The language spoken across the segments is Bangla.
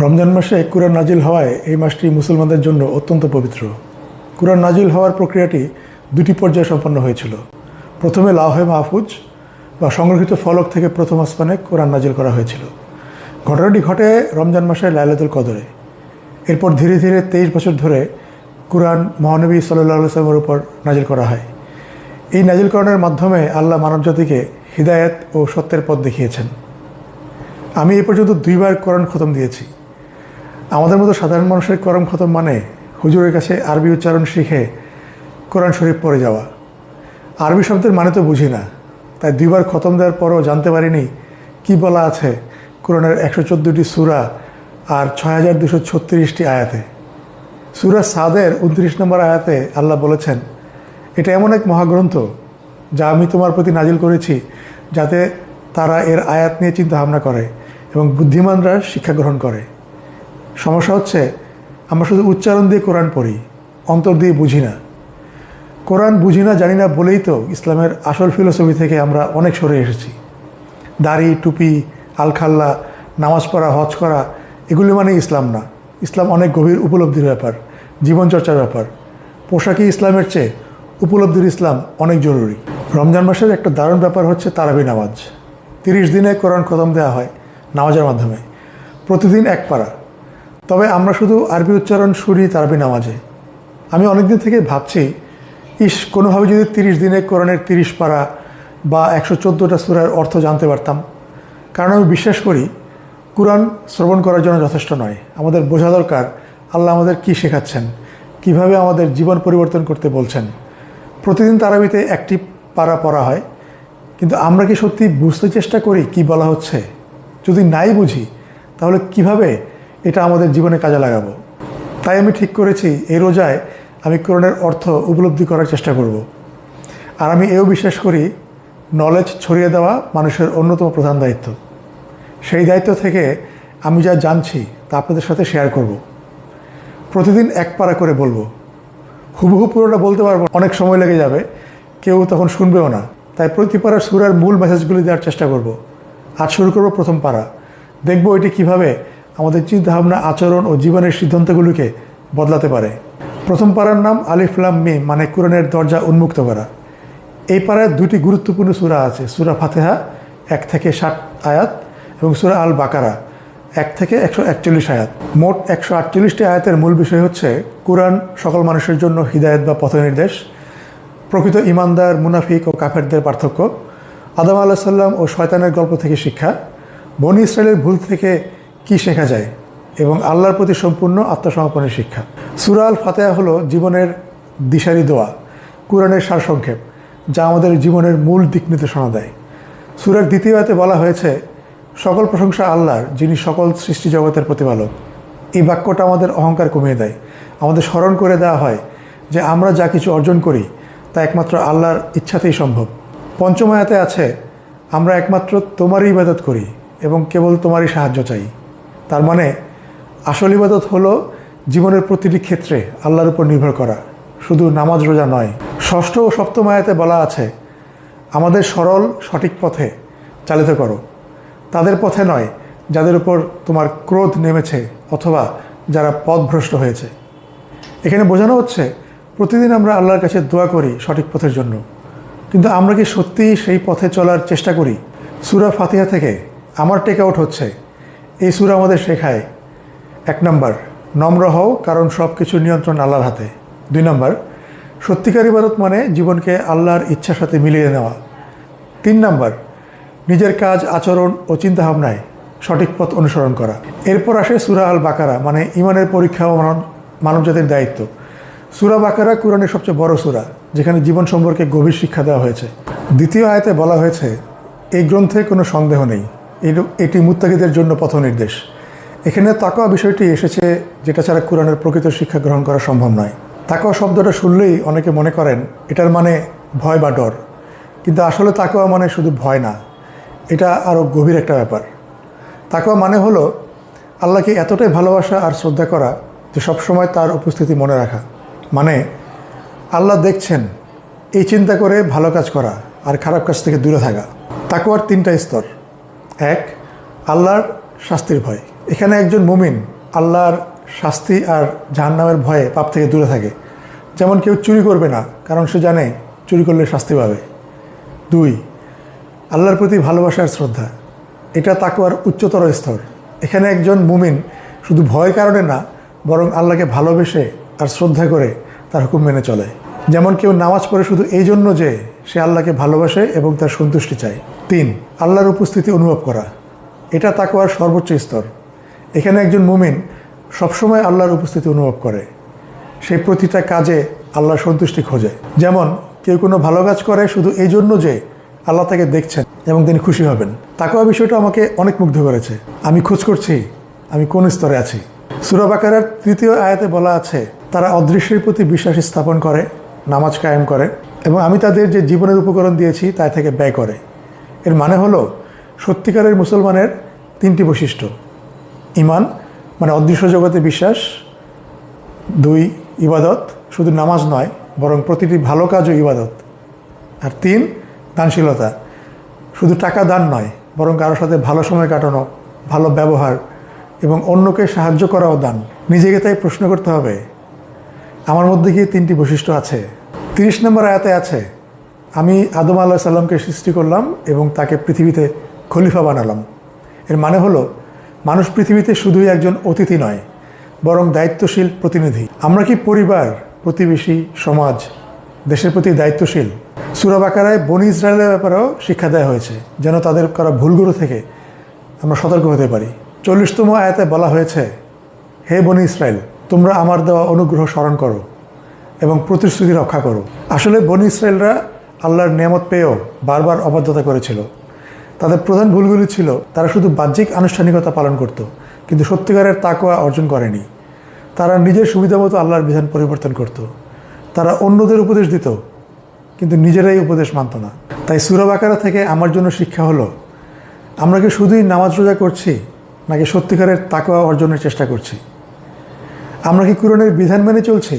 রমজান মাসে কুরআন নাজিল হওয়ায় এই মাসটি মুসলমানদের জন্য অত্যন্ত পবিত্র। কুরআন নাজিল হওয়ার প্রক্রিয়াটি দুটি পর্যায়ে সম্পন্ন হয়েছিল। প্রথমে লাহে মাহফুজ বা সংরক্ষিত ফলক থেকে প্রথম আসমানে কোরআন নাজিল করা হয়েছিল। ঘটনাটি ঘটে রমজান মাসে লাইলাতুল কদরে। এরপর ধীরে ধীরে তেইশ বছর ধরে কুরআন মহানবী সাল্লাহ সাল্লামের উপর নাজিল করা হয়। এই নাজিলকরণের মাধ্যমে আল্লাহ মানবজাতিকে হৃদায়ত ও সত্যের পথ দেখিয়েছেন। আমি এ পর্যন্ত দুইবার কোরআন খতম দিয়েছি। আমাদের মতো সাধারণ মানুষের করম খতম মানে হুজুরের কাছে আরবি উচ্চারণ শিখে কোরআন শরীফ পড়ে যাওয়া। আরবি শব্দের মানে তো বুঝি না, তাই দুইবার খতম দেওয়ার পরও জানতে পারিনি কি বলা আছে কোরআনের একশো চোদ্দোটি সুরা আর ছয় হাজার দুশো ছত্রিশটি আয়াতে। সুরা সাদের উনত্রিশ নম্বর আয়াতে আল্লাহ বলেছেন, এটা এমন এক মহাগ্রন্থ যা আমি তোমার প্রতি নাজিল করেছি যাতে তারা এর আয়াত নিয়ে চিন্তা ভাবনা করে এবং বুদ্ধিমানরা শিক্ষা গ্রহণ করে। সমস্যা হচ্ছে, আমরা শুধু উচ্চারণ দিয়ে কোরআন পড়ি, অন্তর দিয়ে বুঝি না। কোরআন বুঝি না, জানি না বলেই তো ইসলামের আসল ফিলোসফি থেকে আমরা অনেক সরে এসেছি। দাড়ি, টুপি, আলখাল্লা, নামাজ পড়া, হজ করা, এগুলি মানে ইসলাম না। ইসলাম অনেক গভীর উপলব্ধির ব্যাপার, জীবনচর্চার ব্যাপার। পোশাকই ইসলামের চেয়ে উপলব্ধির ইসলাম অনেক জরুরি। রমজান মাসের একটা দারুণ ব্যাপার হচ্ছে তারাবি নামাজ। তিরিশ দিনে কোরআন খতম দেওয়া হয় নামাজের মাধ্যমে। প্রতিদিন এক পারা। তবে আমরা শুধু আরবি উচ্চারণ শুনি তারাবি নামাজে। আমি অনেকদিন থেকে ভাবছি, ইস, কোনোভাবে যদি তিরিশ দিনে কোরআনের তিরিশ পারা বা একশো চোদ্দোটা সুরার অর্থ জানতে পারতাম। কারণ আমি বিশ্বাস করি, কোরআন শ্রবণ করার জন্য যথেষ্ট নয়। আমাদের বোঝা দরকার আল্লাহ আমাদের কি শেখাচ্ছেন, কীভাবে আমাদের জীবন পরিবর্তন করতে বলছেন। প্রতিদিন তারাবিতে একটি পারা পড়া হয়, কিন্তু আমরা কি সত্যি বুঝতে চেষ্টা করি কি বলা হচ্ছে? যদি নাই বুঝি, তাহলে কীভাবে এটা আমাদের জীবনে কাজে লাগাবো। তাই আমি ঠিক করেছি এই রোজায় আমি কোরআনের অর্থ উপলব্ধি করার চেষ্টা করব। আর আমি এও বিশ্বাস করি নলেজ ছড়িয়ে দেওয়া মানুষের অন্যতম প্রধান দায়িত্ব। সেই দায়িত্ব থেকে আমি যা জানছি তা আপনাদের সাথে শেয়ার করব। প্রতিদিন এক পারা করে বলব। হুবহু পুরোটা বলতে পারব, অনেক সময় লেগে যাবে, কেউ তখন শুনবেও না। তাই প্রতি পাড়ার সুরার মূল মেসেজগুলি দেওয়ার চেষ্টা করব। আজ শুরু করব প্রথম পাড়া দেখব এটি কীভাবে আমাদের চিন্তাভাবনা, আচরণ ও জীবনের সিদ্ধান্তগুলিকে বদলাতে পারে। প্রথম পাড়ার নাম আলিফলাম মি মানে কোরআনের দরজা উন্মুক্ত করা। এই পাড়ায় দুটি গুরুত্বপূর্ণ সুরা আছে, সুরা ফাতেহা, এক থেকে ষাট আয়াত, এবং সুরা আল বাকারা এক থেকে একশো একচল্লিশ আয়াত। মোট একশো আটচল্লিশটি আয়াতের মূল বিষয় হচ্ছে, কোরআন সকল মানুষের জন্য হিদায়ত বা পথনির্দেশ প্রকৃত ইমানদার, মুনাফিক ও কাফেরদের পার্থক্য, আদম আল্লাহ সাল্লাম ও শয়তানের গল্প থেকে শিক্ষা, বনি ইসরায়েলের ভুল থেকে কি শেখা যায়? এবং আল্লাহর প্রতি সম্পূর্ণ আত্মসমর্পণের শিক্ষা। সুরা আল ফাতেহা হলো জীবনের দিশারি দোয়া, কোরআনের সারসংক্ষেপ, যা আমাদের জীবনের মূল দিক নির্দেশনা দেয়। সুরার দ্বিতীয় বলা হয়েছে, সকল প্রশংসা আল্লাহর, যিনি সকল সৃষ্টি জগতের প্রতিপালক। এই বাক্যটা আমাদের অহংকার কমিয়ে দেয়। আমাদের স্মরণ করে দেওয়া হয় যে আমরা যা কিছু অর্জন করি, তা একমাত্র আল্লাহর ইচ্ছাতেই সম্ভব। পঞ্চম আয়াতে আছে, আমরা একমাত্র তোমারই ইবাদত করি এবং কেবল তোমারই সাহায্য চাই। তার মানে আসল ইবাদত হলো জীবনের প্রতিটি ক্ষেত্রে আল্লাহর উপর নির্ভর করা। শুধু নামাজ রোজা নয়, ষষ্ঠ ও সপ্তম আয়াতে বলা আছে, আমাদের সরল সঠিক পথে চালিত করো। তাদের পথে নয়, যাদের উপর তোমার ক্রোধ নেমেছে অথবা যারা পথভ্রষ্ট হয়েছে। এখানে বোঝানো হচ্ছে, প্রতিদিন আমরা আল্লাহর কাছে দোয়া করি সঠিক পথের জন্য। কিন্তু আমরা কি সত্যিই সেই পথে চলার চেষ্টা করি? সুরা ফাতিহা থেকে আমার টেক আউট হচ্ছে এই সুরা আমাদের শেখায়। এক নম্বর, নম্র হও, কারণ সব কিছু নিয়ন্ত্রণ আল্লাহর হাতে। দুই নম্বর, সত্যিকার ইবাদত মানে জীবনকে আল্লাহর ইচ্ছার সাথে মিলিয়ে নেওয়া। তিন নম্বর, নিজের কাজ, আচরণ ও চিন্তাভাবনায় সঠিক পথ অনুসরণ করা। এরপর আসে সুরা আল বাকারা মানে ইমানের পরীক্ষা ও মানব মানবজাতির দায়িত্ব। সুরা বাকারা কোরআনের সবচেয়ে বড় সুরা, যেখানে জীবন সম্পর্কে গভীর শিক্ষা দেওয়া হয়েছে। দ্বিতীয় আয়তে বলা হয়েছে, এই গ্রন্থে কোনো সন্দেহ নেই। এটি- মুত্তাকিদের জন্য পথ নির্দেশ এখানে তাকওয়া বিষয়টি এসেছে, যেটা ছাড়া কোরআনের প্রকৃত শিক্ষা গ্রহণ করা সম্ভব নয়। তাকওয়া শব্দটা শুনলেই অনেকে মনে করেন, এটার মানে ভয় বা ডর। কিন্তু আসলে তাকওয়া মানে শুধু ভয় না, এটা আরও গভীর একটা ব্যাপার। তাকওয়া মানে হলো আল্লাহকে এতটাই ভালোবাসা আর শ্রদ্ধা করা, যে সবসময় তার উপস্থিতি মনে রাখা। মানে আল্লাহ দেখছেন, এই চিন্তা করে ভালো কাজ করা আর খারাপ কাজ থেকে দূরে থাকা। তাকওয়ার তিনটা স্তর। এক, আল্লাহর শাস্তির ভয়। এখানে একজন মুমিন আল্লাহর শাস্তি আর জাহান্নামের ভয়ে পাপ থেকে দূরে থাকে। যেমন কেউ চুরি করবে না, কারণ সে জানে চুরি করলে শাস্তি পাবে। দুই, আল্লাহর প্রতি ভালোবাসা আর শ্রদ্ধা। এটা তাকুয়ার উচ্চতর স্তর। এখানে একজন মুমিন শুধু ভয়ের কারণে না, বরং আল্লাহকে ভালোবেসে আর শ্রদ্ধা করে তার হুকুম মেনে চলে। যেমন কেউ নামাজ পড়ে শুধু এই জন্য যে সে আল্লাহকে ভালোবাসে এবং তার সন্তুষ্টি চায়। তিন, আল্লাহর উপস্থিতি অনুভব করা। এটা তাকুয়ার সর্বোচ্চ স্তর। এখানে একজন মুমিন সবসময় আল্লাহর উপস্থিতি অনুভব করে। সেই প্রতিটা কাজে আল্লাহ সন্তুষ্টি খোঁজে। যেমন, কেউ কোনো ভালো কাজ করে শুধু এই জন্য যে আল্লাহ তাকে দেখছেন এবং তিনি খুশি হবেন। তাকুয়া বিষয়টা আমাকে অনেক মুগ্ধ করেছে। আমি খোঁজ করছি, আমি কোন স্তরে আছি। সুরাবাকারের তৃতীয় আয়াতে বলা আছে, তারা অদৃশ্যের প্রতি বিশ্বাস স্থাপন করে, নামাজ কায়েম করে এবং আমি তাদের যে জীবনের উপকরণ দিয়েছি, তাই থেকে ব্যয় করে। এর মানে হলো সত্যিকারের মুসলমানের তিনটি বৈশিষ্ট্য। ইমান মানে অদৃশ্য জগতে বিশ্বাস, দুই, ইবাদত, শুধু নামাজ নয়, বরং প্রতিটি ভালো কাজও ইবাদত। আর তিন, দানশীলতা, শুধু টাকা দান নয়, বরং কারোর সাথে ভালো সময় কাটানো, ভালো ব্যবহার এবং অন্যকে সাহায্য করাও দান। নিজেকে তাই প্রশ্ন করতে হবে, আমার মধ্যে কি তিনটি বৈশিষ্ট্য আছে? তিরিশ নম্বর আয়াতে আছে আমি আদম আল্লাহ সাল্লামকে সৃষ্টি করলাম এবং তাকে পৃথিবীতে খলিফা বানালাম। এর মানে হলো, মানুষ পৃথিবীতে শুধুই একজন অতিথি নয়, বরং দায়িত্বশীল প্রতিনিধি। আমরা কি পরিবার, প্রতিবেশী, সমাজ, দেশের প্রতি দায়িত্বশীল? সুরাবাকারায় বনি ইসরায়েলের ব্যাপারেও শিক্ষা দেওয়া হয়েছে, যেন তাদের করা ভুলগুলো থেকে আমরা সতর্ক হতে পারি। চল্লিশতম আয়াতে বলা হয়েছে, হে বনি ইসরায়েল, তোমরা আমার দেওয়া অনুগ্রহ স্মরণ করো এবং প্রতিশ্রুতি রক্ষা করো। আসলে বনি ইসরায়েলরা আল্লাহর নিয়ামত পেয়েও বারবার অবাধ্যতা করেছিল। তাদের প্রধান ভুলগুলি ছিল, তারা শুধু বাহ্যিক আনুষ্ঠানিকতা পালন করত, কিন্তু সত্যিকারের তাকোয়া অর্জন করেনি। তারা নিজের সুবিধা মতো আল্লাহর বিধান পরিবর্তন করত। তারা অন্যদের উপদেশ দিত, কিন্তু নিজেরাই উপদেশ মানত না। তাই সুরাবাকারা থেকে আমার জন্য শিক্ষা হলো, আমরা কি শুধুই নামাজ রোজা করছি, নাকি সত্যিকারের তাকোয়া অর্জনের চেষ্টা করছি? আমরা কি কোরআনের বিধান মেনে চলছি,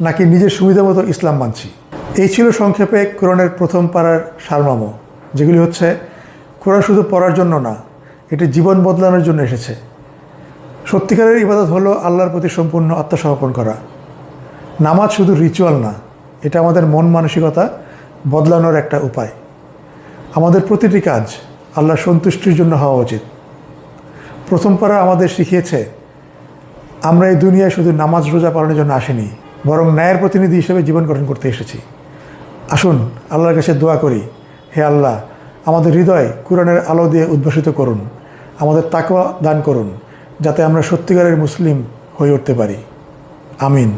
নাকি নিজের সুবিধা মতো ইসলাম মানছি? এই ছিল সংক্ষেপে কোরআনের প্রথম পাড়ার সারমর্ম যেগুলি হচ্ছে, কোরআন শুধু পড়ার জন্য না, এটি জীবন বদলানোর জন্য এসেছে। সত্যিকারের ইবাদত হলো আল্লাহর প্রতি সম্পূর্ণ আত্মসমর্পণ করা। নামাজ শুধু রিচুয়াল না, এটা আমাদের মন মানসিকতা বদলানোর একটা উপায়। আমাদের প্রতিটি কাজ আল্লাহর সন্তুষ্টির জন্য হওয়া উচিত। প্রথম পাড়া আমাদের শিখিয়েছে, আমরা এই দুনিয়ায় শুধু নামাজ রোজা পালনের জন্য আসিনি, বরং ন্যায়ের প্রতিনিধি হিসেবে জীবন গঠন করতে এসেছি। আসুন, আল্লাহর কাছে দোয়া করি। হে আল্লাহ, আমাদের হৃদয় কোরআনের আলো দিয়ে উদ্ভাসিত করুন। আমাদের তাকওয়া দান করুন, যাতে আমরা সত্যিকারের মুসলিম হয়ে উঠতে পারি। আমিন।